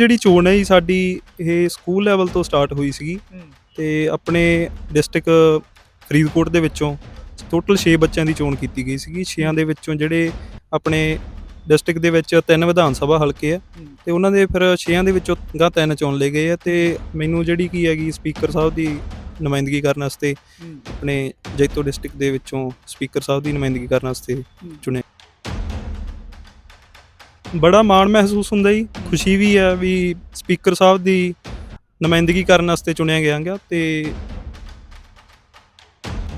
ਜਿਹੜੀ ਚੋਣ ਹੈ ਜੀ ਸਾਡੀ ਇਹ ਸਕੂਲ ਲੈਵਲ ਤੋਂ ਸਟਾਰਟ ਹੋਈ ਸੀਗੀ। ਤੇ ਆਪਣੇ ਡਿਸਟ੍ਰਿਕਟ ਫਰੀਦਕੋਟ ਦੇ ਵਿੱਚੋਂ ਟੋਟਲ 6 ਬੱਚਿਆਂ ਦੀ ਚੋਣ ਕੀਤੀ ਗਈ ਸੀਗੀ। 6ਾਂ ਦੇ ਵਿੱਚੋਂ ਜਿਹੜੇ ਆਪਣੇ ਡਿਸਟ੍ਰਿਕਟ ਦੇ ਵਿੱਚ ਤਿੰਨ ਵਿਧਾਨ ਸਭਾ ਹਲਕੇ ਆ ਤੇ ਉਹਨਾਂ ਦੇ ਫਿਰ 6ਾਂ ਦੇ ਵਿੱਚੋਂ ਗਾਂ ਤਿੰਨ ਚੁਣ ਲਏ ਗਏ ਆ ਤੇ ਮੈਨੂੰ ਜਿਹੜੀ ਕੀ ਹੈਗੀ ਸਪੀਕਰ ਸਾਹਿਬ ਦੀ ਨੁਮਾਇੰਦਗੀ ਕਰਨ ਵਾਸਤੇ ਆਪਣੇ ਜੈਤੋ ਡਿਸਟ੍ਰਿਕਟ ਦੇ ਵਿੱਚੋਂ ਸਪੀਕਰ ਸਾਹਿਬ ਦੀ ਨੁਮਾਇੰਦਗੀ ਕਰਨ ਵਾਸਤੇ ਚੁਣਿਆ ਬੜਾ ਮਾਣ ਮਹਿਸੂਸ ਹੁੰਦਾ ਜੀ। ਖੁਸ਼ੀ ਵੀ ਹੈ ਵੀ ਸਪੀਕਰ ਸਾਹਿਬ ਦੀ ਨੁਮਾਇੰਦਗੀ ਕਰਨ ਵਾਸਤੇ ਚੁਣਿਆ ਗਿਆ ਗਾ ਤੇ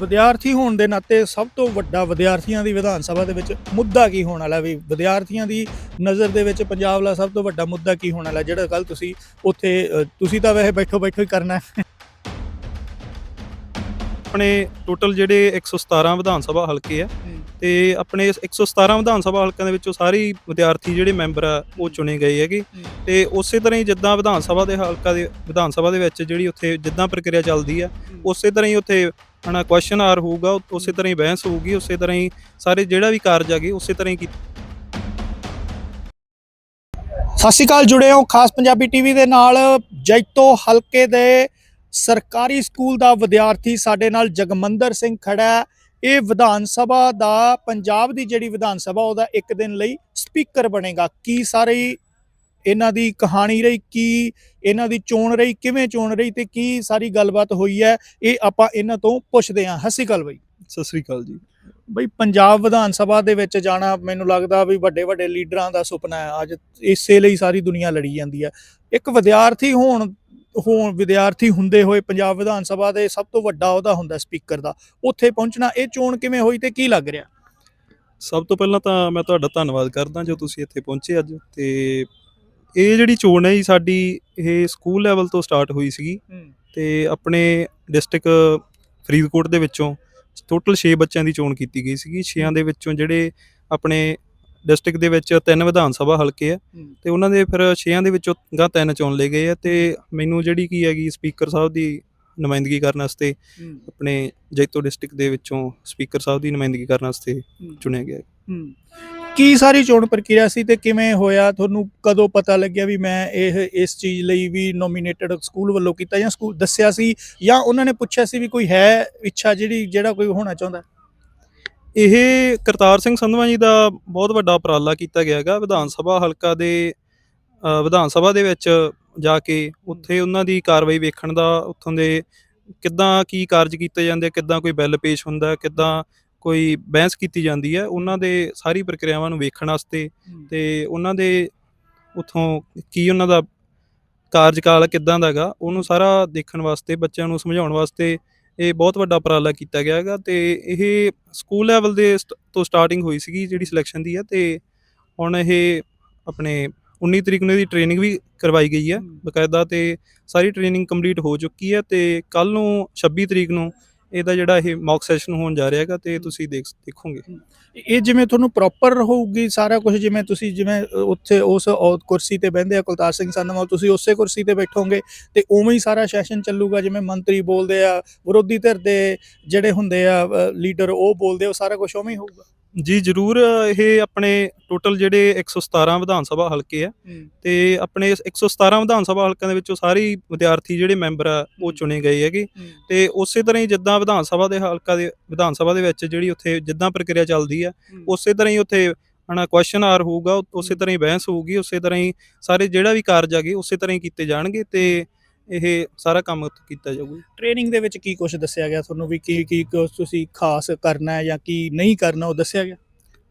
ਵਿਦਿਆਰਥੀ ਹੋਣ ਦੇ ਨਾਤੇ ਸਭ ਤੋਂ ਵੱਡਾ ਵਿਦਿਆਰਥੀਆਂ ਦੀ ਵਿਧਾਨ ਸਭਾ ਦੇ ਵਿੱਚ ਮੁੱਦਾ ਕੀ ਹੋਣ ਵਾਲਾ ਵੀ ਵਿਦਿਆਰਥੀਆਂ ਦੀ ਨਜ਼ਰ ਦੇ ਵਿੱਚ ਪੰਜਾਬ ਦਾ ਸਭ ਤੋਂ ਵੱਡਾ ਮੁੱਦਾ ਕੀ ਹੋਣ ਵਾਲਾ ਜਿਹੜਾ ਕੱਲ ਤੁਸੀਂ ਉੱਥੇ ਤੁਸੀਂ ਤਾਂ ਵੈਸੇ ਬੈਠੋ ਬੈਠੋ ਹੀ ਕਰਨਾ ਆਪਣੇ ਟੋਟਲ ਜਿਹੜੇ 117 ਵਿਧਾਨ ਸਭਾ ਹਲਕੇ ਆ ਤੇ ਆਪਣੇ ਇਸ 117 ਵਿਧਾਨ ਸਭਾ ਹਲਕਿਆਂ ਦੇ ਵਿੱਚੋਂ ਸਾਰੇ ਹੀ ਵਿਦਿਆਰਥੀ ਜਿਹੜੇ ਮੈਂਬਰ ਆ, ਉਹ ਚੁਣੇ ਗਏ ਹੈਗੇ। ਤੇ ਉਸੇ ਤਰ੍ਹਾਂ ਹੀ ਜਿੱਦਾਂ ਵਿਧਾਨ ਸਭਾ ਦੇ ਹਲਕਾ ਦੇ, ਵਿਧਾਨ ਸਭਾ ਦੇ ਵਿੱਚ ਜਿਹੜੀ ਉੱਥੇ ਜਿੱਦਾਂ ਪ੍ਰਕਿਰਿਆ ਚੱਲਦੀ ਆ, ਉਸੇ ਤਰ੍ਹਾਂ ਹੀ ਉੱਥੇ ਹਨਾ ਕੁਐਸਚਨ ਆਰ ਹੋਊਗਾ, ਉਸੇ ਤਰ੍ਹਾਂ ਹੀ ਬਹਿਸ ਹੋਊਗੀ, ਉਸੇ ਤਰ੍ਹਾਂ ਹੀ ਸਾਰੇ ਜਿਹੜਾ ਵੀ ਕਾਰਜ ਹੈਗੇ ਉਸੇ ਤਰ੍ਹਾਂ ਹੀ ਕੀਤਾ ਸਤਿ ਸ਼੍ਰੀ ਅਕਾਲ ਜੁੜੇ ਹੋ ਖਾਸ ਪੰਜਾਬੀ ਟੀਵੀ ਦੇ ਨਾਲ। ਜੈਤੋ ਹਲਕੇ ਦੇ ਸਰਕਾਰੀ ਸਕੂਲ ਦਾ ਵਿਦਿਆਰਥੀ ਸਾਡੇ ਨਾਲ ਜਗਮੰਦਰ ਸਿੰਘ ਖੜਾ ਹੈ। ਇਹ ਵਿਧਾਨ ਸਭਾ ਦਾ ਪੰਜਾਬ ਦੀ ਜਿਹੜੀ ਵਿਧਾਨ ਸਭਾ ਉਹਦਾ ਇੱਕ ਦਿਨ ਲਈ ਸਪੀਕਰ ਬਣੇਗਾ। ਕੀ ਸਾਰੀ ਇਹਨਾਂ ਦੀ ਕਹਾਣੀ ਰਹੀ ਕੀ ਇਹਨਾਂ ਦੀ ਚੋਣ ਰਹੀ ਕਿਵੇਂ ਚੋਣ ਰਹੀ ਤੇ ਕੀ ਸਾਰੀ ਗੱਲਬਾਤ ਹੋਈ ਹੈ ਇਹ ਆਪਾਂ ਇਹਨਾਂ ਤੋਂ ਪੁੱਛਦੇ ਹਾਂ। ਹਸੀ ਗੱਲ ਬਈ। ਸਤਿ ਸ੍ਰੀ ਅਕਾਲ ਜੀ। ਬਈ ਪੰਜਾਬ ਵਿਧਾਨ ਸਭਾ ਦੇ ਵਿੱਚ ਜਾਣਾ ਮੈਨੂੰ ਲੱਗਦਾ ਵੀ ਵੱਡੇ ਵੱਡੇ ਲੀਡਰਾਂ ਦਾ ਸੁਪਨਾ ਹੈ। ਅੱਜ ਇਸੇ ਲਈ ਸਾਰੀ ਦੁਨੀਆ ਲੜੀ ਜਾਂਦੀ ਹੈ। ਇੱਕ ਵਿਦਿਆਰਥੀ ਹੋਣ ਹੋਣ ਵਿਦਿਆਰਥੀ ਹੁੰਦੇ ਹੋਏ ਪੰਜਾਬ ਵਿਧਾਨ ਸਭਾ ਦੇ ਸਭ ਤੋਂ ਵੱਡਾ ਉਹਦਾ ਹੁੰਦਾ ਸਪੀਕਰ ਦਾ ਉੱਥੇ ਪਹੁੰਚਣਾ ਇਹ ਚੋਣ ਕਿਵੇਂ ਹੋਈ ਤੇ ਕੀ ਲੱਗ ਰਿਹਾ? ਸਭ ਤੋਂ ਪਹਿਲਾਂ ਤਾਂ ਮੈਂ ਤੁਹਾਡਾ ਧੰਨਵਾਦ ਕਰਦਾ ਜੋ ਤੁਸੀਂ ਇੱਥੇ ਪਹੁੰਚੇ ਅੱਜ ਤੇ ਇਹ ਜਿਹੜੀ ਚੋਣ ਹੈ ਜੀ ਸਾਡੀ ਇਹ ਸਕੂਲ ਲੈਵਲ ਤੋਂ ਸਟਾਰਟ ਹੋਈ ਸੀਗੀ ਤੇ ਆਪਣੇ ਡਿਸਟ੍ਰਿਕਟ ਫਰੀਦਕੋਟ ਦੇ ਵਿੱਚੋਂ ਟੋਟਲ 6 ਬੱਚਿਆਂ ਦੀ ਚੋਣ ਕੀਤੀ ਗਈ ਸੀਗੀ 6ਾਂ ਦੇ ਵਿੱਚੋਂ ਜਿਹੜੇ ਆਪਣੇ ਡਿਸਟ੍ਰਿਕਟ ਦੇ ਵਿੱਚ ਤਿੰਨ ਵਿਧਾਨ ਸਭਾ ਹਲਕੇ ਆ ਤੇ ਉਹਨਾਂ ਦੇ ਫਿਰ 6ਾਂ ਦੇ ਵਿੱਚੋਂ ਗਾਂ ਤਿੰਨ ਚੁਣ ਲਏ ਗਏ ਆ ਤੇ ਮੈਨੂੰ ਜਿਹੜੀ ਕੀ ਹੈਗੀ ਸਪੀਕਰ ਸਾਹਿਬ ਦੀ ਨੁਮਾਇੰਦਗੀ ਕਰਨ ਵਾਸਤੇ ਆਪਣੇ ਜੈਤੋ ਡਿਸਟ੍ਰਿਕਟ ਦੇ ਵਿੱਚੋਂ ਸਪੀਕਰ ਸਾਹਿਬ ਦੀ ਨੁਮਾਇੰਦਗੀ ਕਰਨ ਵਾਸਤੇ ਚੁਣਿਆ ਗਿਆ। ਕੀ ਸਾਰੀ ਚੋਣ ਪ੍ਰਕਿਰਿਆ ਸੀ ਤੇ ਕਿਵੇਂ ਹੋਇਆ? ਤੁਹਾਨੂੰ ਕਦੋਂ ਪਤਾ ਲੱਗਿਆ ਵੀ ਮੈਂ ਇਹ ਇਸ ਚੀਜ਼ ਲਈ ਵੀ ਨੋਮੀਨੇਟਡ ਸਕੂਲ ਵੱਲੋਂ ਕੀਤਾ ਜਾਂ ਸਕੂਲ ਦੱਸਿਆ ਸੀ ਜਾਂ ਉਹਨਾਂ ਨੇ ਪੁੱਛਿਆ ਸੀ ਵੀ ਕੋਈ ਹੈ ਇੱਛਾ ਜਿਹੜੀ ਜਿਹੜਾ ਕੋਈ ਹੋਣਾ ਚਾਹੁੰਦਾ? ਇਹ ਕਰਤਾਰ ਸਿੰਘ ਸੰਧਵਾ ਜੀ ਦਾ ਬਹੁਤ ਵੱਡਾ ਉਪਰਾਲਾ ਕੀਤਾ ਗਿਆ ਹੈਗਾ ਵਿਧਾਨ ਸਭਾ ਹਲਕਾ ਦੇ ਵਿਧਾਨ ਸਭਾ ਦੇ ਵਿੱਚ ਜਾ ਕੇ ਉੱਥੇ ਉਹਨਾਂ ਦੀ ਕਾਰਵਾਈ ਵੇਖਣ ਦਾ ਉੱਥੋਂ ਦੇ ਕਿੱਦਾਂ ਕੀ ਕਾਰਜ ਕੀਤੇ ਜਾਂਦੇ ਕਿੱਦਾਂ ਕੋਈ ਬਿੱਲ ਪੇਸ਼ ਹੁੰਦਾ ਕਿੱਦਾਂ ਕੋਈ ਬਹਿਸ ਕੀਤੀ ਜਾਂਦੀ ਹੈ ਉਹਨਾਂ ਦੇ ਸਾਰੀ ਪ੍ਰਕਿਰਿਆਵਾਂ ਨੂੰ ਵੇਖਣ ਵਾਸਤੇ ਤੇ ਉਹਨਾਂ ਦੇ ਉਥੋਂ ਕੀ ਉਹਨਾਂ ਦਾ ਕਾਰਜਕਾਲ ਕਿੱਦਾਂ ਦਾ ਹੈਗਾ ਉਹਨੂੰ ਸਾਰਾ ਦੇਖਣ ਵਾਸਤੇ ਬੱਚਿਆਂ ਨੂੰ ਸਮਝਾਉਣ ਵਾਸਤੇ ਇਹ ਬਹੁਤ ਵੱਡਾ ਉਪਰਾਲਾ ਕੀਤਾ ਗਿਆ ਹੈਗਾ ਤੇ ਇਹ ਸਕੂਲ ਲੈਵਲ ਦੇ ਸਟ- ਤੋਂ ਸਟਾਰਟਿੰਗ ਹੋਈ ਸੀਗੀ ਜਿਹੜੀ ਸਿਲੈਕਸ਼ਨ ਦੀ ਹੈ ਤੇ ਹੁਣ ਇਹ ਆਪਣੇ 19 ਤਰੀਕ ਨੂੰ ਇਹਦੀ ਟ੍ਰੇਨਿੰਗ ਵੀ ਕਰਵਾਈ ਗਈ ਹੈ। ਬਕਾਇਦਾ ਤੇ ਸਾਰੀ ਟ੍ਰੇਨਿੰਗ ਕੰਪਲੀਟ ਹੋ ਚੁੱਕੀ ਹੈ ਤੇ ਕੱਲ ਨੂੰ 26 ਤਰੀਕ ਨੂੰ ਇਹਦਾ ਜਿਹੜਾ ਇਹ ਮੌਕ ਸੈਸ਼ਨ ਹੋਣ ਜਾ ਰਿਹਾ ਹੈਗਾ ਤੇ ਤੁਸੀਂ ਦੇਖ ਦੇਖੋਗੇ। ਇਹ ਜਿਵੇਂ ਤੁਹਾਨੂੰ ਪ੍ਰੋਪਰ ਹੋਊਗੀ ਸਾਰਾ ਕੁਝ ਜਿਵੇਂ ਤੁਸੀਂ ਜਿਵੇਂ ਉੱਥੇ ਉਸ ਕੁਰਸੀ ਤੇ ਬਹਿੰਦੇ ਆ ਕੁਲਤਾਰ ਸਿੰਘ ਸੰਧਵਾਲ ਤੁਸੀਂ ਉਸੇ ਕੁਰਸੀ ਤੇ ਬੈਠੋਗੇ ਤੇ ਉਵੇਂ ਹੀ ਸਾਰਾ ਸੈਸ਼ਨ ਚੱਲੂਗਾ ਜਿਵੇਂ ਮੰਤਰੀ ਬੋਲਦੇ ਆ ਵਿਰੋਧੀ ਧਿਰ ਦੇ ਜਿਹੜੇ ਹੁੰਦੇ ਆ ਲੀਡਰ ਉਹ ਬੋਲਦੇ ਆ ਉਹ ਸਾਰਾ ਕੁਝ ਉਵੇਂ ਹੀ ਹੋਊਗਾ। ਜੀ ਜ਼ਰੂਰ ਇਹ ਆਪਣੇ ਟੋਟਲ ਜਿਹੜੇ 117 ਵਿਧਾਨ ਸਭਾ ਹਲਕੇ ਆ ਤੇ ਆਪਣੇ ਇਸ 117 ਵਿਧਾਨ ਸਭਾ ਹਲਕਿਆਂ ਦੇ ਵਿੱਚੋਂ ਸਾਰੇ ਵਿਦਿਆਰਥੀ ਜਿਹੜੇ ਮੈਂਬਰ ਆ ਉਹ। ਚੁਣੇ ਗਏ ਹੈਗੇ ਤੇ ਉਸੇ ਤਰ੍ਹਾਂ ਹੀ ਜਿੱਦਾਂ ਵਿਧਾਨ ਸਭਾ ਦੇ ਹਲਕਾ ਦੇ ਵਿਧਾਨ ਸਭਾ ਦੇ ਵਿੱਚ ਜਿਹੜੀ ਉੱਥੇ ਜਿੱਦਾਂ ਪ੍ਰਕਿਰਿਆ ਚੱਲਦੀ ਆ ਉਸੇ ਤਰ੍ਹਾਂ ਹੀ ਉੱਥੇ ਹਨਾ ਕੁਐਸਚਨ ਆਰ ਹੋਊਗਾ ਉਸੇ। ਤਰ੍ਹਾਂ ਹੀ ਬਹਿਸ ਹੋਊਗੀ ਉਸੇ ਤਰ੍ਹਾਂ ਹੀ ਸਾਰੇ ਜਿਹੜਾ ਵੀ ਕਾਰਜ ਹੈਗੇ ਉਸੇ ਤਰ੍ਹਾਂ ਹੀ ਕੀਤੇ ਜਾਣਗੇ ਤੇ ਇਹ ਸਾਰਾ ਕੰਮ ਉੱਥੇ ਕੀਤਾ ਜਾਊਗਾ। ਟ੍ਰੇਨਿੰਗ ਦੇ ਵਿੱਚ ਕੀ ਕੁਝ ਦੱਸਿਆ ਗਿਆ ਤੁਹਾਨੂੰ ਵੀ ਕੀ ਕੀ ਕੁਛ ਤੁਸੀਂ ਖਾਸ ਕਰਨਾ ਹੈ ਜਾਂ ਕੀ ਨਹੀਂ ਕਰਨਾ ਉਹ ਦੱਸਿਆ ਗਿਆ?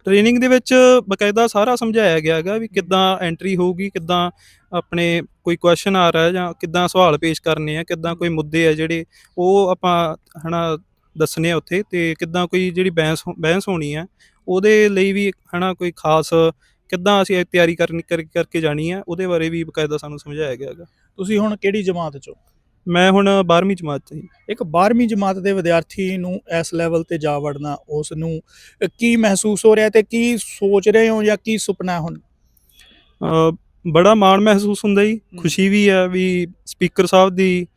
ਟ੍ਰੇਨਿੰਗ ਦੇ ਵਿੱਚ ਬਕਾਇਦਾ ਸਾਰਾ ਸਮਝਾਇਆ ਗਿਆ ਹੈਗਾ ਵੀ ਕਿੱਦਾਂ ਐਂਟਰੀ ਹੋਊਗੀ ਕਿੱਦਾਂ ਆਪਣੇ ਕੋਈ ਕੁਐਸਚਨ ਆ ਰਿਹਾ ਜਾਂ ਕਿੱਦਾਂ ਸਵਾਲ ਪੇਸ਼ ਕਰਨੇ ਆ ਕਿੱਦਾਂ ਕੋਈ ਮੁੱਦੇ ਆ ਜਿਹੜੇ ਉਹ ਆਪਾਂ ਹਨਾ ਦੱਸਣੇ ਆ ਉੱਥੇ ਤੇ ਕਿੱਦਾਂ ਕੋਈ ਜਿਹੜੀ ਬਹਿਸ ਹੋ- ਬਹਿਸ ਹੋਣੀ ਆ ਉਹਦੇ ਲਈ ਵੀ ਹਨਾ ਕੋਈ ਖਾਸ ਕਿੱਦਾਂ ਅਸੀਂ ਤਿਆਰੀ ਕਰਨੀ ਕਰ- ਕਰਕੇ ਜਾਣੀ ਆ ਉਹਦੇ ਬਾਰੇ ਵੀ ਬਕਾਇਦਾ ਸਾਨੂੰ ਸਮਝਾਇਆ ਗਿਆ ਹੈਗਾ। ਤੁਸੀਂ ਹੁਣ ਕਿਹੜੀ ਜਮਾਤ ਚੋਂ? ਮੈਂ ਹੁਣ 12ਵੀਂ ਜਮਾਤ 'ਚ ਇੱਕ 12ਵੀਂ ਜਮਾਤ ਦੇ ਵਿਦਿਆਰਥੀ ਨੂੰ ਇਸ ਲੈਵਲ ਤੇ ਜਾ ਵੜਨਾ ਉਸ ਨੂੰ ਕੀ ਮਹਿਸੂਸ ਹੋ ਰਿਹਾ ਤੇ ਕੀ ਸੋਚ ਰਹੇ ਹੋ ਜਾਂ ਕੀ ਸੁਪਨਾ ਹੁਣ? ਬੜਾ ਮਾਣ ਮਹਿਸੂਸ ਹੁੰਦਾ ਜੀ। ਖੁਸ਼ੀ ਵੀ ਹੈ ਵੀ ਸਪੀਕਰ ਸਾਹਿਬ ਦੀ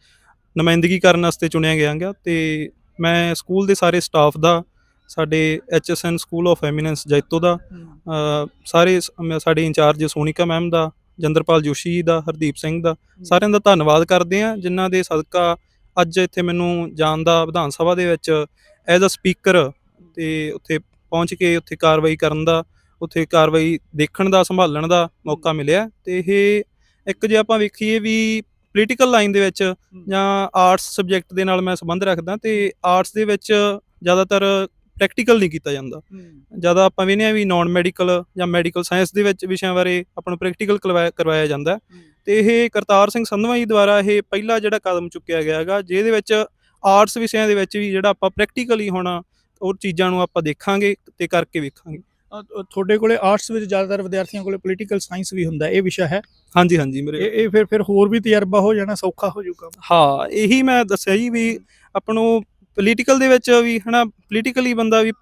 ਨੁਮਾਇੰਦਗੀ ਕਰਨ ਵਾਸਤੇ ਚੁਣਿਆ ਗਿਆ ਗਾ ਤੇ ਮੈਂ ਸਕੂਲ ਦੇ ਸਾਰੇ ਸਟਾਫ ਦਾ ਸਾਡੇ HSN school of eminence Jaito ਦਾ ਸਾਰੇ ਸਾਡੇ ਇੰਚਾਰਜ ਸੋਨਿਕਾ ਮੈਮ ਦਾ ਜੰਦਰਪਾਲ ਜੋਸ਼ੀ ਦਾ ਹਰਦੀਪ ਸਿੰਘ ਦਾ। ਸਾਰਿਆਂ ਦਾ ਧੰਨਵਾਦ ਕਰਦੇ ਆ ਜਿਨ੍ਹਾਂ ਦੇ ਸਦਕਾ ਅੱਜ ਇੱਥੇ ਮੈਨੂੰ ਜਾਣ ਦਾ ਵਿਧਾਨ ਸਭਾ ਦੇ ਵਿੱਚ ਐਜ਼ ਅ ਸਪੀਕਰ ਤੇ ਉੱਥੇ ਪਹੁੰਚ ਕੇ ਉੱਥੇ ਕਾਰਵਾਈ ਕਰਨ ਦਾ ਉੱਥੇ ਕਾਰਵਾਈ ਦੇਖਣ ਦਾ ਸੰਭਾਲਣ ਦਾ ਮੌਕਾ ਮਿਲਿਆ। ਤੇ ਇਹ ਇੱਕ ਜੇ ਆਪਾਂ ਵੇਖੀਏ ਵੀ ਪੋਲੀਟੀਕਲ ਲਾਈਨ ਦੇ ਵਿੱਚ ਜਾਂ ਆਰਟਸ ਸਬਜੈਕਟ ਦੇ ਨਾਲ ਮੈਂ ਸੰਬੰਧ ਰੱਖਦਾ ਤੇ ਆਰਟਸ ਦੇ ਵਿੱਚ ਜ਼ਿਆਦਾਤਰ ਪ੍ਰੈਕਟੀਕਲ ਨਹੀਂ ਕੀਤਾ ਜਾਂਦਾ। ਜ਼ਿਆਦਾ ਆਪਾਂ ਵੇਖਦੇ ਆ ਵੀ ਨਾਨ ਮੈਡੀਕਲ ਜਾਂ ਮੈਡੀਕਲ ਸਾਇੰਸ ਦੇ ਵਿੱਚ ਵਿਸ਼ਿਆਂ ਬਾਰੇ ਆਪਾਂ ਨੂੰ ਪ੍ਰੈਕਟੀਕਲ ਕਰਵਾਇਆ ਜਾਂਦਾ। ਤੇ ਇਹ ਕਰਤਾਰ ਸਿੰਘ ਸੰਧਵਾ ਜੀ ਦੁਆਰਾ ਇਹ ਪਹਿਲਾ ਜਿਹੜਾ ਕਦਮ ਚੁੱਕਿਆ ਗਿਆ ਹੈਗਾ ਜਿਹਦੇ ਵਿੱਚ ਆਰਟਸ ਵਿਸ਼ਿਆਂ ਦੇ ਵਿੱਚ ਵੀ ਜਿਹੜਾ ਆਪਾਂ ਪ੍ਰੈਕਟੀਕਲੀ ਹੁਣ ਉਹ ਚੀਜ਼ਾਂ ਨੂੰ ਆਪਾਂ ਦੇਖਾਂਗੇ ਤੇ ਕਰਕੇ ਵੇਖਾਂਗੇ। ਤੁਹਾਡੇ ਕੋਲੇ ਆਰਟਸ ਵਿੱਚ ਜ਼ਿਆਦਾਤਰ ਵਿਦਿਆਰਥੀਆਂ ਕੋਲੇ ਪੋਲੀਟੀਕਲ ਸਾਇੰਸ ਵੀ ਹੁੰਦਾ ਇਹ ਵਿਸ਼ਾ ਹੈ? ਹਾਂਜੀ ਹਾਂਜੀ ਮੇਰੇ ਇਹ ਇਹ ਫਿਰ ਫਿਰ ਹੋਰ ਵੀ ਤਜਰਬਾ ਹੋ ਜਾਣਾ ਸੌਖਾ ਹੋ ਜਾਊਗਾ। ਹਾਂ ਇਹੀ ਮੈਂ ਦੱਸਿਆ ਜੀ ਵੀ ਆਪਾਂ ਨੂੰ ਪੋਲੀਟੀਕਲ ਦੇ ਵਿੱਚ ਵੀ ਹਨਾ ਪੋਲੀਟੀਕਲੀ ਬੰਦਾ ਵੀ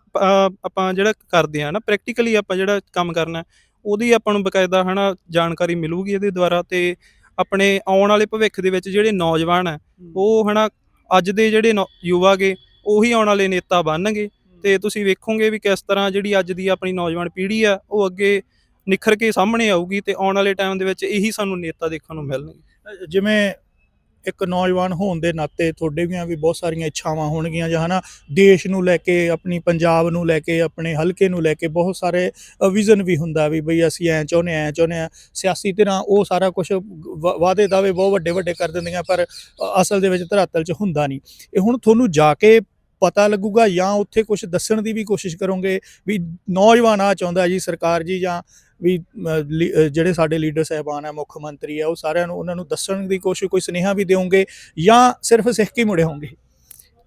ਆਪਾਂ ਜਿਹੜਾ ਕਰਦੇ ਆ ਨਾ ਪ੍ਰੈਕਟੀਕਲੀ ਆਪਾਂ ਜਿਹੜਾ ਕੰਮ ਕਰਨਾ ਉਹਦੀ ਆਪਾਂ ਨੂੰ ਬਕਾਇਦਾ ਹਨਾ ਜਾਣਕਾਰੀ ਮਿਲੂਗੀ ਇਹਦੇ ਦੁਆਰਾ ਤੇ ਆਪਣੇ ਆਉਣ ਵਾਲੇ ਭਵਿੱਖ ਦੇ ਵਿੱਚ ਜਿਹੜੇ ਨੌਜਵਾਨ ਆ ਉਹ ਹਨਾ ਅੱਜ ਦੇ ਜਿਹੜੇ ਨੌ- ਯੁਵਾ ਗੇ ਉਹੀ ਆਉਣ ਵਾਲੇ ਨੇਤਾ ਬਣਨਗੇ ਤੇ ਤੁਸੀਂ ਵੇਖੋਗੇ ਵੀ ਕਿਸ ਤਰ੍ਹਾਂ ਜਿਹੜੀ ਅੱਜ ਦੀ ਆਪਣੀ ਨੌਜਵਾਨ ਪੀੜ੍ਹੀ ਆ ਉਹ ਅੱਗੇ ਨਿਖਰ ਕੇ ਸਾਹਮਣੇ ਆਊਗੀ ਤੇ ਆਉਣ ਵਾਲੇ ਟਾਈਮ ਦੇ ਵਿੱਚ ਇਹੀ ਸਾਨੂੰ ਨੇਤਾ ਦੇਖਣ ਨੂੰ ਮਿਲਣਗੇ। ਜਿਵੇਂ ਇੱਕ ਨੌਜਵਾਨ ਹੋਣ ਦੇ ਨਾਤੇ ਤੁਹਾਡੇ ਵੀ ਵੀ ਬਹੁਤ ਸਾਰੀਆਂ ਇੱਛਾਵਾਂ ਹੋਣਗੀਆਂ ਜਾਂ ਹਨਾ, ਦੇਸ਼ ਨੂੰ ਲੈ ਕੇ, ਆਪਣੀ ਪੰਜਾਬ ਨੂੰ ਲੈ ਕੇ, ਆਪਣੇ ਹਲਕੇ ਨੂੰ ਲੈ ਕੇ ਬਹੁਤ ਸਾਰੇ ਵਿਜ਼ਨ ਵੀ ਹੁੰਦਾ ਵੀ ਬਈ ਅਸੀਂ ਐ ਚਾਹੁੰਦੇ ਐ ਚਾਹੁੰਦੇ ਆ ਸਿਆਸੀ ਧਿਰਾਂ ਉਹ ਸਾਰਾ ਕੁਝ ਵਾਅਦੇ ਦਾਅਵੇ ਬਹੁਤ ਵੱਡੇ ਵੱਡੇ ਕਰ ਦਿੰਦੀਆਂ, ਪਰ ਅਸਲ ਦੇ ਵਿੱਚ ਧਰਾਤਲ 'ਚ ਹੁੰਦਾ ਨਹੀਂ। ਇਹ ਹੁਣ ਤੁਹਾਨੂੰ ਜਾ ਕੇ ਪਤਾ ਲੱਗੂਗਾ ਜਾਂ ਉੱਥੇ ਕੁਝ ਦੱਸਣ ਦੀ ਵੀ ਕੋਸ਼ਿਸ਼ ਕਰੋਗੇ ਵੀ ਨੌਜਵਾਨ ਆ ਚਾਹੁੰਦਾ ਜੀ ਸਰਕਾਰ ਜੀ ਜਾਂ ਵੀ ਜਿਹੜੇ ਸਾਡੇ ਲੀਡਰ ਸਾਹਿਬਾਨ ਆ ਮੁੱਖ ਮੰਤਰੀ ਆ ਉਹ ਸਾਰਿਆਂ ਨੂੰ ਉਹਨਾਂ ਨੂੰ ਦੱਸਣ ਦੀ ਕੋਸ਼ਿਸ਼ ਕੋਈ ਸੁਨੇਹਾ ਵੀ ਦਿਓਗੇ ਜਾਂ ਸਿਰਫ ਸਿੱਖ ਕੇ ਹੀ ਮੁੜੇ ਹੋਣਗੇ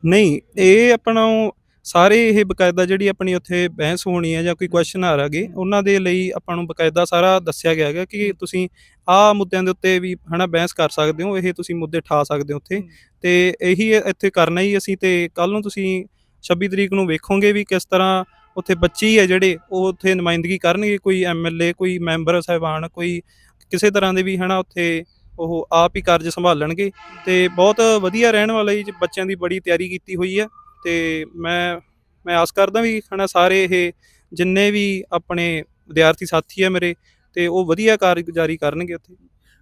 ਨਹੀਂ ਇਹ ਆਪਣਾ ਸਾਰੇ ਇਹ ਬਕਾਇਦਾ ਜਿਹੜੀ ਆਪਣੀ ਉੱਥੇ ਬਹਿਸ ਹੋਣੀ ਹੈ ਜਾਂ ਕੋਈ ਕੁਐਸਚਨ ਆ ਰਹਗੇ ਉਹਨਾਂ ਦੇ ਲਈ ਆਪਾਂ ਨੂੰ ਬਕਾਇਦਾ ਸਾਰਾ ਦੱਸਿਆ ਗਿਆ ਹੈਗਾ ਕਿ ਤੁਸੀਂ ਆਹ ਮੁੱਦਿਆਂ ਦੇ ਉੱਤੇ ਵੀ ਹਨਾ ਬਹਿਸ ਕਰ ਸਕਦੇ ਹੋ ਇਹ ਤੁਸੀਂ ਮੁੱਦੇ ਠਾ ਸਕਦੇ ਹੋ ਉੱਥੇ। ਤੇ ਇਹੀ ਇੱਥੇ ਕਰਨਾ ਹੀ ਅਸੀਂ ਤੇ ਕੱਲ ਨੂੰ ਤੁਸੀਂ 26 ਤਰੀਕ ਨੂੰ ਵੇਖੋਗੇ ਵੀ ਕਿਸ ਤਰ੍ਹਾਂ ਉੱਥੇ ਬੱਚੇ ਹੀ ਹੈ ਜਿਹੜੇ, ਉਹ ਉੱਥੇ ਨੁਮਾਇੰਦਗੀ ਕਰਨਗੇ, ਕੋਈ ਐਮਐਲਏ ਕੋਈ ਮੈਂਬਰ ਸਾਹਿਬਾਨ, ਕੋਈ ਕਿਸੇ ਤਰ੍ਹਾਂ ਦੇ ਵੀ, ਹਨਾ, ਉੱਥੇ ਉਹ ਆਪ ਹੀ ਕਾਰਜ ਸੰਭਾਲਣਗੇ। ਤੇ ਬਹੁਤ ਵਧੀਆ ਰਹਿਣ ਵਾਲੇ ਜੀ, ਬੱਚਿਆਂ ਦੀ ਬੜੀ ਤਿਆਰੀ ਕੀਤੀ ਹੋਈ ਹੈ ਤੇ ਮੈਂ ਮੈਂ ਆਸ ਕਰਦਾ ਵੀ, ਹਨਾ, ਸਾਰੇ ਇਹ ਜਿੰਨੇ ਵੀ ਆਪਣੇ ਵਿਦਿਆਰਥੀ ਸਾਥੀ ਹੈ ਮੇਰੇ, ਤੇ ਉਹ ਵਧੀਆ ਕਾਰਗੁਜ਼ਾਰੀ ਕਰਨਗੇ ਉੱਥੇ।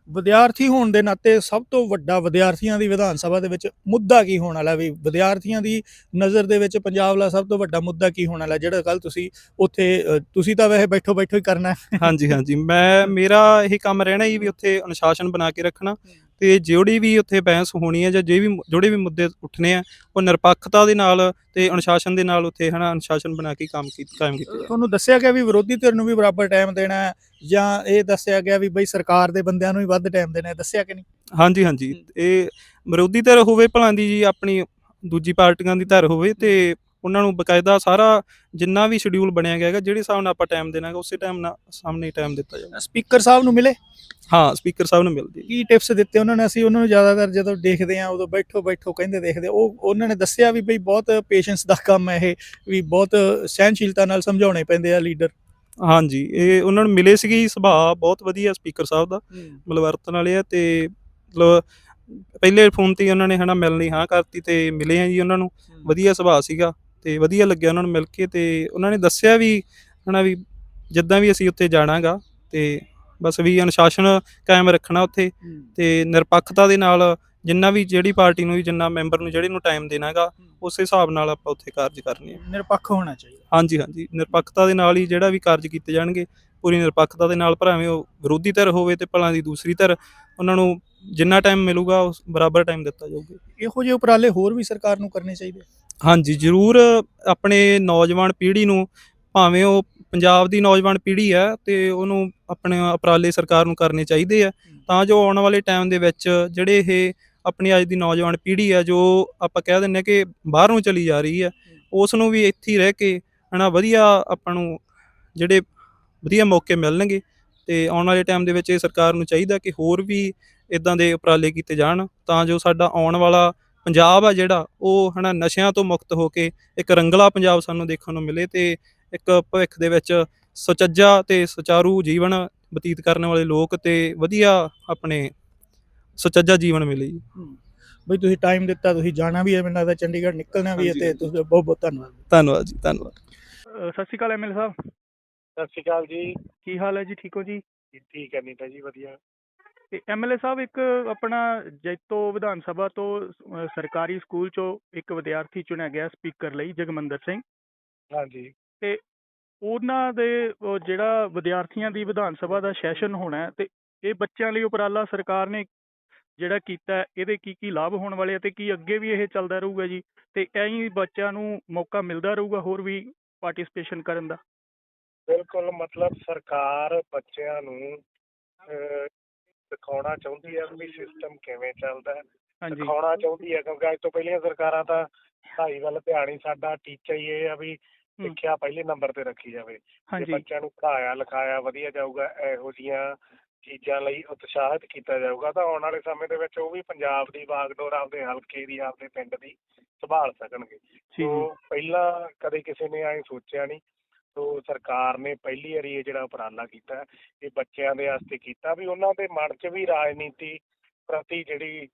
ਵਿਦਿਆਰਥੀ ਹੋਣ ਦੇ ਨਾਤੇ ਸਭ ਤੋਂ ਵੱਡਾ ਵਿਦਿਆਰਥੀਆਂ ਦੀ ਵਿਧਾਨ ਸਭਾ ਦੇ ਵਿੱਚ ਮੁੱਦਾ ਕੀ ਹੋਣ ਵਾਲਾ ਵੀ ਵਿਦਿਆਰਥੀਆਂ ਦੀ ਨਜ਼ਰ ਦੇ ਵਿੱਚ ਪੰਜਾਬ ਦਾ ਸਭ ਤੋਂ ਵੱਡਾ ਮੁੱਦਾ ਕੀ ਹੋਣ ਵਾਲਾ ਜਿਹੜਾ ਕੱਲ ਤੁਸੀਂ ਉੱਥੇ ਤੁਸੀਂ ਤਾਂ ਵੈਸੇ ਬੈਠੋ ਬੈਠੋ ਹੀ ਕਰਨਾ ਹਾਂਜੀ ਹਾਂਜੀ। ਮੈਂ, ਮੇਰਾ ਇਹ ਕੰਮ ਰਹਿਣਾ ਹੀ ਵੀ ਉੱਥੇ ਅਨੁਸ਼ਾਸਨ ਬਣਾ ਕੇ ਰੱਖਣਾ। ਤੇ ਜਿਹੜੀ ਵੀ ਉੱਥੇ ਬਹਿਸ ਹੋਣੀ ਹੈ ਜਾਂ ਜੇ ਵੀ ਜਿਹੜੇ ਵੀ ਮੁੱਦੇ ਉੱਠਣੇ ਆ ਉਹ ਨਿਰਪੱਖਤਾ ਦੇ ਨਾਲ ਤੇ ਅਨੁਸ਼ਾਸਨ ਦੇ ਨਾਲ ਉੱਥੇ ਹਨਾ ਅਨੁਸ਼ਾਸਨ ਬਣਾ ਕੇ ਕੰਮ ਕੀ ਕਾਇਮ ਕੀਤਾ ਤੁਹਾਨੂੰ ਦੱਸਿਆ ਗਿਆ ਵੀ ਵਿਰੋਧੀ ਧਿਰ ਨੂੰ ਵੀ ਬਰਾਬਰ ਟਾਈਮ ਦੇਣਾ ਹੈ ਜਾਂ ਇਹ ਦੱਸਿਆ ਗਿਆ ਵੀ ਬਈ ਸਰਕਾਰ ਦੇ ਬੰਦਿਆਂ ਨੂੰ ਵੀ ਵੱਧ ਟਾਈਮ ਦੇਣਾ ਹੈ ਦੱਸਿਆ ਕਿ ਨਹੀਂ? ਹਾਂਜੀ ਹਾਂਜੀ। ਇਹ ਵਿਰੋਧੀ ਧਿਰ ਹੋਵੇ ਭਲਾਂ ਦੀ ਜੀ ਆਪਣੀ ਦੂਜੀ ਪਾਰਟੀਆਂ ਦੀ ਧਿਰ ਹੋਵੇ ਤੇ ਉਹਨਾਂ ਨੂੰ ਬਕਾਇਦਾ ਸਾਰਾ ਜਿੰਨਾ ਵੀ ਸ਼ਡਿਊਲ ਬਣਿਆ ਗਿਆ ਹੈਗਾ ਜਿਹੜੇ ਹਿਸਾਬ ਨਾਲ ਆਪਾਂ ਟਾਈਮ ਦੇਣਾ ਹੈਗਾ ਉਸੇ ਟਾਈਮ ਨਾਲ ਸਾਹਮਣੇ ਟਾਈਮ ਦਿੱਤਾ ਜਾਵੇ ਸਪੀਕਰ ਸਾਹਿਬ ਨੂੰ ਮਿਲੇ? ਹਾਂ ਸਪੀਕਰ ਸਾਹਿਬ ਨੂੰ ਮਿਲਦੀ। ਕੀ ਟਿਪਸ ਦਿੱਤੇ ਉਹਨਾਂ ਨੇ? ਅਸੀਂ ਉਹਨਾਂ ਨੂੰ ਜ਼ਿਆਦਾਤਰ ਜਦੋਂ ਦੇਖਦੇ ਆ ਉਦੋਂ ਬੈਠੋ ਬੈਠੋ ਕਹਿੰਦੇ ਦੇਖਦੇ ਉਹ ਉਹਨਾਂ ਨੇ ਦੱਸਿਆ ਵੀ ਬਈ ਬਹੁਤ ਪੇਸ਼ੈਂਸ ਦਾ ਕੰਮ ਹੈ ਇਹ ਵੀ ਬਹੁਤ ਸਹਿਨਸ਼ੀਲਤਾ ਨਾਲ ਸਮਝਾਉਣੇ ਪੈਂਦੇ ਆ ਲੀਡਰ ਹਾਂਜੀ ਇਹ ਉਹਨਾਂ ਨੂੰ ਮਿਲੇ ਸੀਗੀ ਸੁਭਾਅ ਬਹੁਤ ਵਧੀਆ ਸਪੀਕਰ ਸਾਹਿਬ ਦਾ ਮਿਲਵਰਤਨ ਵਾਲੇ ਆ ਤੇ ਮਤਲਬ ਪਹਿਲੇ ਫੋਨ ਤੇ ਉਹਨਾਂ ਨੇ ਹਨਾ ਮਿਲਣ ਹਾਂ ਕਰਤੀ ਤੇ ਮਿਲੇ ਆ ਜੀ ਉਹਨਾਂ ਨੂੰ। ਵਧੀਆ ਸੁਭਾਅ ਸੀਗਾ। ਤੇ ਵਧੀਆ ਲੱਗਿਆ ਉਹਨਾਂ ਨੂੰ ਮਿਲ ਕੇ ਤੇ ਉਹਨਾਂ ਨੇ ਦੱਸਿਆ ਵੀ ਹਨਾ ਵੀ ਜਿੱਦਾਂ ਵੀ ਅਸੀਂ ਉੱਥੇ ਜਾਣਾਗਾ ਤੇ ਬਸ ਵੀ ਅਨੁਸ਼ਾਸਨ ਕਾਇਮ ਰੱਖਣਾ ਉੱਥੇ ਤੇ ਨਿਰਪੱਖਤਾ ਦੇ ਨਾਲ ਜਿੰਨਾ ਵੀ ਜਿਹੜੀ ਪਾਰਟੀ ਨੂੰ ਵੀ ਜਿੰਨਾ ਮੈਂਬਰ ਨੂੰ ਜਿਹੜੇ ਨੂੰ ਟਾਈਮ ਦੇਣਾਗਾ ਉਸ ਹਿਸਾਬ ਨਾਲ ਆਪਾਂ ਉੱਥੇ ਕਾਰਜ ਕਰਨੇ ਆ। ਨਿਰਪੱਖ ਹੋਣਾ ਚਾਹੀਦਾ। ਹਾਂਜੀ ਹਾਂਜੀ। ਨਿਰਪੱਖਤਾ ਦੇ ਨਾਲ ਹੀ ਜਿਹੜਾ ਵੀ ਕਾਰਜ ਕੀਤੇ ਜਾਣਗੇ ਪੂਰੀ ਨਿਰਪੱਖਤਾ ਦੇ ਨਾਲ ਭਾਵੇਂ ਉਹ ਵਿਰੋਧੀ ਧਿਰ ਹੋਵੇ ਤੇ ਭਲਾਂ ਦੀ ਦੂਸਰੀ ਧਿਰ ਉਹਨਾਂ ਨੂੰ ਜਿੰਨਾ ਟਾਈਮ ਮਿਲੂਗਾ ਉਸ ਬਰਾਬਰ ਟਾਈਮ ਦਿੱਤਾ ਜਾਊਗਾ। ਇਹੋ ਜਿਹੇ ਉਪਰਾਲੇ ਹੋਰ ਵੀ ਸਰਕਾਰ ਨੂੰ ਕਰਨੇ ਚਾਹੀਦੇ ਹਾਂਜੀ ਜ਼ਰੂਰ ਆਪਣੇ ਨੌਜਵਾਨ ਪੀੜ੍ਹੀ ਨੂੰ ਭਾਵੇਂ ਉਹ ਪੰਜਾਬ ਦੀ ਨੌਜਵਾਨ ਪੀੜ੍ਹੀ ਹੈ ਤੇ ਉਹਨੂੰ ਆਪਣੇ ਉਪਰਾਲੇ ਸਰਕਾਰ ਨੂੰ ਕਰਨੇ ਚਾਹੀਦੇ ਆ। ਤਾਂ ਜੋ ਆਉਣ ਵਾਲੇ ਟਾਈਮ ਦੇ ਵਿੱਚ ਜਿਹੜੇ ਇਹ ਆਪਣੀ ਅੱਜ ਦੀ ਨੌਜਵਾਨ ਪੀੜ੍ਹੀ ਹੈ ਜੋ ਆਪਾਂ ਕਹਿ ਹਾਂ ਕਿ ਬਾਹਰ ਨੂੰ ਚਲੀ ਜਾ ਰਹੀ ਹੈ। ਉਸ ਨੂੰ ਵੀ ਇੱਥੇ ਹੀ ਰਹਿ ਕੇ ਹਨਾ ਵਧੀਆ ਆਪਾਂ ਨੂੰ ਜਿਹੜੇ ਵਧੀਆ ਮੌਕੇ ਮਿਲਣਗੇ ਤੇ ਆਉਣ ਵਾਲੇ ਟਾਈਮ ਦੇ ਵਿੱਚ ਇਹ ਸਰਕਾਰ ਨੂੰ ਚਾਹੀਦਾ ਕਿ ਹੋਰ ਵੀ ਇਦਾਂ ਦੇ ਉਪਰਾਲੇ ਕੀਤੇ ਜਾਣ ਤਾਂ ਜੋ ਸਾਡਾ ਆਉਣ ਵਾਲਾ ਪੰਜਾਬ ਆ ਜਿਹੜਾ ਉਹ ਹਨਾ ਨਸ਼ਿਆਂ ਤੋਂ ਮੁਕਤ ਹੋ ਕੇ ਇੱਕ ਰੰਗਲਾ ਪੰਜਾਬ ਸਾਨੂੰ ਦੇਖਣ ਨੂੰ ਮਿਲੇ ਤੇ ਇੱਕ ਭਵਿੱਖ ਦੇ ਵਿੱਚ ਸੁਚੱਜਾ ਤੇ ਸੁਚਾਰੂ ਜੀਵਨ ਬਤੀਤ ਕਰਨ ਵਾਲੇ ਲੋਕ ਤੇ ਵਧੀਆ ਆਪਣੇ ਸੁਚੱਜਾ ਜੀਵਨ ਮਿਲੇ ਜੀ। ਬਈ ਤੁਸੀਂ ਟਾਈਮ ਦਿੱਤਾ ਤੁਸੀਂ ਜਾਣਾ ਵੀ ਹੈ ਮੈਨੂੰ ਲੱਗਦਾ ਚੰਡੀਗੜ੍ਹ ਨਿਕਲਣਾ ਵੀ ਹੈ ਤੇ। ਤੁਸੀਂ ਬਹੁਤ ਬਹੁਤ ਧੰਨਵਾਦ। ਧੰਨਵਾਦ ਜੀ ਧੰਨਵਾਦ। ਸਤਿ ਸ਼੍ਰੀ ਅਕਾਲ ਐਮਐਲ ਸਾਹਿਬ। ਸਤਿ ਸ਼੍ਰੀ ਅਕਾਲ ਜੀ। ਕੀ ਹਾਲ ਹੈ ਜੀ ਠੀਕ ਹੋ ਜੀ? ਕੀਤੀ ਕਰਨੀ ਤਾਂ ਜੀ ਵਧੀਆ। ਤੇ ਐਮਐਲਏ ਸਾਹਿਬ ਇੱਕ ਆਪਣਾ ਜੈਤੋ ਵਿਧਾਨ ਸਭਾ ਤੋਂ ਅਹ, ਸਰਕਾਰੀ ਸਕੂਲ ਚੋਂ ਇੱਕ ਵਿਦਿਆਰਥੀ ਚੁਣਿਆ ਗਿਆ ਸਪੀਕਰ ਲਈ ਜਗਮੰਦਰ ਸਿੰਘ। ਹਾਂਜੀ। ਤੇ ਉਹਨਾਂ ਦੇ ਉਹ ਜਿਹੜਾ ਵਿਦਿਆਰਥੀਆਂ ਦੀ ਵਿਧਾਨ ਸਭਾ ਦਾ ਸੈਸ਼ਨ ਹੋਣਾ ਹੈ ਤੇ ਇਹ ਬੱਚਿਆਂ ਲਈ ਉਪਰਾਲਾ ਸਰਕਾਰ ਨੇ ਜਿਹੜਾ ਕੀਤਾ ਹੈ, ਇਹਦੇ ਕੀ ਕੀ ਲਾਭ ਹੋਣ ਵਾਲੇ ਆ ਤੇ ਕੀ ਅੱਗੇ ਵੀ ਇਹ ਚੱਲਦਾ ਰਹੂਗਾ ਜੀ? ਤੇ ਐਂ ਹੀ ਬੱਚਿਆਂ ਨੂੰ ਮੌਕਾ ਮਿਲਦਾ ਰਹੂਗਾ ਹੋਰ ਵੀ ਪਾਰਟਿਸਿਪੇਸ਼ਨ ਕਰਨ ਦਾ? ਬਿਲਕੁਲ ਮਤਲਬ ਸਰਕਾਰ ਬੱਚਿਆਂ ਨੂੰ ਅਹ, ਦਿਖਾਉਣਾ ਚਾਹੁੰਦੀ ਹੈ ਵੀ ਸਿਸਟਮ ਕਿਵੇਂ ਚੱਲਦਾ ਹੈ। ਦਿਖਾਉਣਾ ਚਾਹੁੰਦੀ ਹੈ ਕਿਉਂਕਿ ਅੱਜ ਤੋਂ ਪਹਿਲੀਆਂ ਸਰਕਾਰਾਂ ਤਾਂ ਢਾਈ ਵੱਲ ਧਿਆਨ ਹੀ ਸਾਡਾ ਟੀਚਾ ਹੀ ਇਹ ਆ ਵੀ। ਸਿੱਖਿਆ ਪਹਿਲੇ ਨੰਬਰ ਤੇ ਰੱਖੀ ਜਾਵੇ। ਜੇ ਬੱਚਿਆਂ ਨੂੰ ਪੜਾਇਆ ਲਿਖਾਇਆ ਵਧੀਆ ਜਾਊਗਾ ਇਹੋ ਜੀਆਂ ਚੀਜ਼ਾਂ ਲਈ ਉਤਸ਼ਾਹਿਤ ਕੀਤਾ ਜਾਊਗਾ ਤਾਂ ਆਉਣ ਵਾਲੇ ਸਮੇਂ ਦੇ ਵਿੱਚ ਉਹ ਵੀ ਪੰਜਾਬ ਦੀ ਬਾਗਡੋਰ ਆਪਦੇ ਹਲਕੇ ਦੀ ਆਪਦੇ ਪਿੰਡ ਦੀ ਸੰਭਾਲ ਸਕਣਗੇ। ਸੋ ਪਹਿਲਾਂ ਕਦੇ ਕਿਸੇ ਨੇ ਐ ਸੋਚਿਆ ਨਹੀਂ ਸੋ ਸਰਕਾਰ ਨੇ ਪਹਿਲੀ ਵਾਰੀ ਇਹ ਜਿਹੜਾ ਉਪਰਾਲਾ ਕੀਤਾ ਇਹ ਬੱਚਿਆਂ ਦੇ ਵਾਸਤੇ ਕੀਤਾ ਵੀ ਉਹਨਾਂ ਦੇ ਮਨ 'ਚ ਵੀ ਰਾਜਨੀਤੀ ਪ੍ਰਤੀ ਜਿਹੜੀ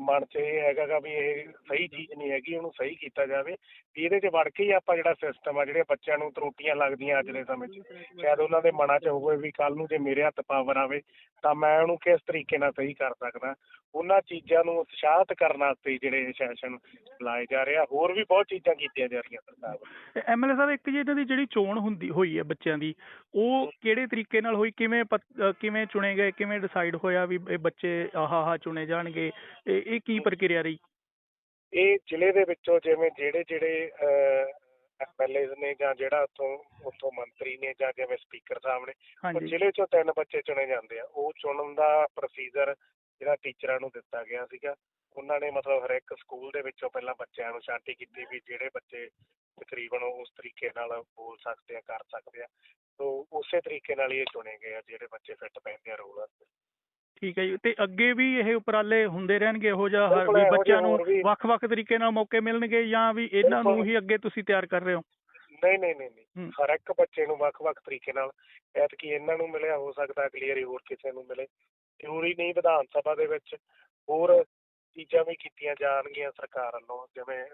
ਮਨ 'ਚ ਇਹ ਹੈਗਾ ਗਾ ਵੀ ਇਹ ਸਹੀ ਚੀਜ਼ ਨਹੀਂ ਹੈਗੀ, ਉਹਨੂੰ ਸਹੀ ਕੀਤਾ ਜਾਵੇ। ਵੀ ਇਹਦੇ 'ਚ ਵੜ ਕੇ ਹੀ ਆਪਾਂ ਜਿਹੜਾ ਸਿਸਟਮ ਆ, ਜਿਹੜੇ ਬੱਚਿਆਂ ਨੂੰ ਤਰੁੱਟੀਆਂ ਲੱਗਦੀਆਂ ਅੱਜ ਦੇ ਸਮੇਂ 'ਚ, ਸ਼ਾਇਦ ਉਹਨਾਂ ਦੇ ਮਨਾਂ 'ਚ ਹੋਵੇ ਵੀ ਕੱਲ ਨੂੰ ਜੇ ਮੇਰੇ ਹੱਥ ਪਾਵਰ ਆਵੇ, ਤਾਂ ਮੈਂ ਉਹਨੂੰ ਕਿਸ ਤਰੀਕੇ ਨਾਲ ਸਹੀ ਕਰ ਸਕਦਾ। ਉਹਨਾਂ ਚੀਜ਼ਾਂ ਨੂੰ ਉਤਸ਼ਾਹਿਤ ਕਰਨ ਵਾਸਤੇ ਜਿਹੜੇ ਸੈਸ਼ਨ ਲਾਏ ਜਾ ਰਹੇ ਆ, ਹੋਰ ਵੀ ਬਹੁਤ ਚੀਜ਼ਾਂ ਕੀਤੀਆਂ ਜਾ ਰਹੀਆਂ ਸਰਕਾਰ ਵੱਲੋਂ। ਐਮਐਲਏ ਸਾਹਿਬ, ਇੱਕ ਜੀ ਇਹਨਾਂ ਦੀ ਜਿਹੜੀ ਚੋਣ ਹੁੰਦੀ, ਹੋਈ ਹੈ ਬੱਚਿਆਂ ਦੀ, ਉਹ ਕਿਹੜੇ ਤਰੀਕੇ ਨਾਲ ਹੋਈ? ਕਿਵੇਂ ਕਿਵੇਂ ਚੁਣੇ ਗਏ? ਕਿਵੇਂ ਡਿਸਾਈਡ ਹੋਇਆ ਵੀ ਇਹ ਬੱਚੇ ਆਹ ਆਹ ਚੁਣੇ ਜਾਣਗੇ? ਇਹ ਇਹ ਕੀ ਪ੍ਰਕਿਰਿਆ ਰਹੀ? ਇਹ ਜ਼ਿਲ੍ਹੇ ਦੇ ਵਿੱਚੋਂ ਜਿਵੇਂ ਜਿਹੜੇ ਜਿਹੜੇ ਐਮਐਲਏਜ਼ ਨੇ ਜਾਂ ਜਿਹੜਾ ਉੱਥੋਂ ਉੱਥੋਂ ਮੰਤਰੀ ਨੇ ਜਾਂ ਜਿਵੇਂ ਸਪੀਕਰ ਸਾਹਿਬ ਨੇ ਉਹ ਜ਼ਿਲ੍ਹੇ ਚੋਂ ਤਿੰਨ ਬੱਚੇ ਚੁਣੇ ਜਾਂਦੇ ਆ। ਉਹ ਚੁਣਨ ਦਾ ਪ੍ਰੋਸੀਜਰ ਜਿਹੜਾ ਟੀਚਰਾਂ ਨੂੰ ਦਿੱਤਾ ਗਿਆ ਸੀਗਾ। ਉਹਨਾਂ ਨੇ ਮਤਲਬ ਹਰ ਇੱਕ ਸਕੂਲ ਦੇ ਵਿੱਚੋਂ ਪਹਿਲਾਂ ਬੱਚਿਆਂ ਨੂੰ ਛਾਂਟੀ ਕੀਤੀ ਵੀ ਜਿਹੜੇ ਬੱਚੇ ਤਕਰੀਬਨ ਉਸ ਤਰੀਕੇ ਨਾਲ ਬੋਲ ਸਕਦੇ ਆ ਕਰ ਸਕਦੇ ਆ। ਤੋਂ ਉਸੇ ਤਰੀਕੇ ਨਾਲ ਹੀ ਇਹ ਚੁਣੇ ਗਏ ਆ ਜਿਹੜੇ ਬੱਚੇ ਫਿੱਟ ਪੈਂਦੇ ਆ ਰੋਲ ਵਾਸਤੇ। ਠੀਕ ਹੈ ਜੀ ਤੇ ਅੱਗੇ ਵੀ ਇਹ ਉਪਰਾਲੇ ਹੁੰਦੇ ਰਹਿਣਗੇ ਇਹੋ ਜਿਹਾ ਹਰ ਵੀ ਬੱਚਿਆਂ ਨੂੰ ਵੱਖ-ਵੱਖ ਤਰੀਕੇ ਨਾਲ ਮੌਕੇ ਮਿਲਣਗੇ ਜਾਂ ਵੀ ਇਹਨਾਂ ਨੂੰ। ਹੀ ਅੱਗੇ ਤੁਸੀਂ ਤਿਆਰ ਕਰ ਰਹੇ ਹੋ ਨਹੀਂ ਨਹੀਂ ਨਹੀਂ। ਹਰ ਇੱਕ ਬੱਚੇ ਨੂੰ ਵੱਖ-ਵੱਖ ਤਰੀਕੇ ਨਾਲ ਐਤਕੀ ਇਹਨਾਂ ਨੂੰ ਮਿਲਿਆ ਹੋ ਸਕਦਾ ਵਾਰੀ ਹੋਰ ਕਿਸੇ ਨੂੰ ਮਿਲੇ ਜ਼ਰੂਰੀ ਨਹੀਂ ਵਿਧਾਨ ਸਭਾ ਦੇ ਵਿੱਚ ਹੋਰ ਚੀਜ਼ਾਂ ਵੀ ਕੀਤੀਆਂ ਜਾਣਗੀਆਂ ਸਰਕਾਰ ਵੱਲੋਂ ਜਿਵੇਂ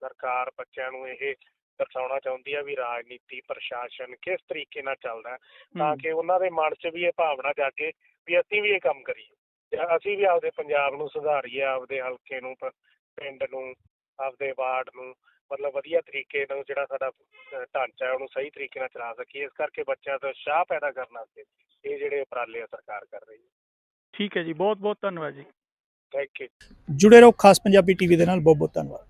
ਸਰਕਾਰ ਬੱਚਿਆਂ ਨੂੰ ਇਹ ਦਰਸਾਉਣਾ ਚਾਹੁੰਦੀ ਆ ਵੀ ਰਾਜਨੀਤੀ ਪ੍ਰਸ਼ਾਸਨ ਕਿਸ ਤਰੀਕੇ ਨਾਲ ਚੱਲਦਾ ਹੈ ਤਾਂ। ਕਿ ਉਹਨਾਂ ਦੇ ਮਨ 'ਚ ਵੀ ਇਹ ਭਾਵਨਾ ਜਾਗੇ ਵੀ ਅਸੀਂ ਵੀ ਇਹ ਕੰਮ ਕਰੀਏ ਜਾਂ ਅਸੀਂ ਵੀ ਆਪਦੇ ਪੰਜਾਬ ਨੂੰ ਸੁਧਾਰੀਏ ਆਪਦੇ ਹਲਕੇ ਨੂੰ ਪ- ਪਿੰਡ ਨੂੰ ਆਪਦੇ ਵਾਰਡ ਨੂੰ ਮਤਲਬ ਵਧੀਆ ਤਰੀਕੇ ਨਾਲ ਜਿਹੜਾ ਸਾਡਾ ਅਹ, ਢਾਂਚਾ ਹੈ ਉਹਨੂੰ ਸਹੀ ਤਰੀਕੇ ਨਾਲ ਚਲਾ ਸਕੀਏ ਇਸ ਕਰਕੇ ਬੱਚਿਆਂ ਤੋਂ ਉਤਸ਼ਾਹ ਪੈਦਾ ਕਰਨ ਵਾਸਤੇ ਇਹ ਜਿਹੜੇ ਉਪਰਾਲੇ ਆ ਸਰਕਾਰ ਕਰ ਰਹੀ ਹੈ। ਠੀਕ ਹੈ ਜੀ ਬਹੁਤ-ਬਹੁਤ ਧੰਨਵਾਦ ਜੀ। ਥੈਂਕ ਯੂ ਜੁੜੇ ਰਹੋ ਖਾਸ ਪੰਜਾਬੀ ਟੀਵੀ ਦੇ ਨਾਲ ਬਹੁਤ ਬਹੁਤ ਧੰਨਵਾਦ।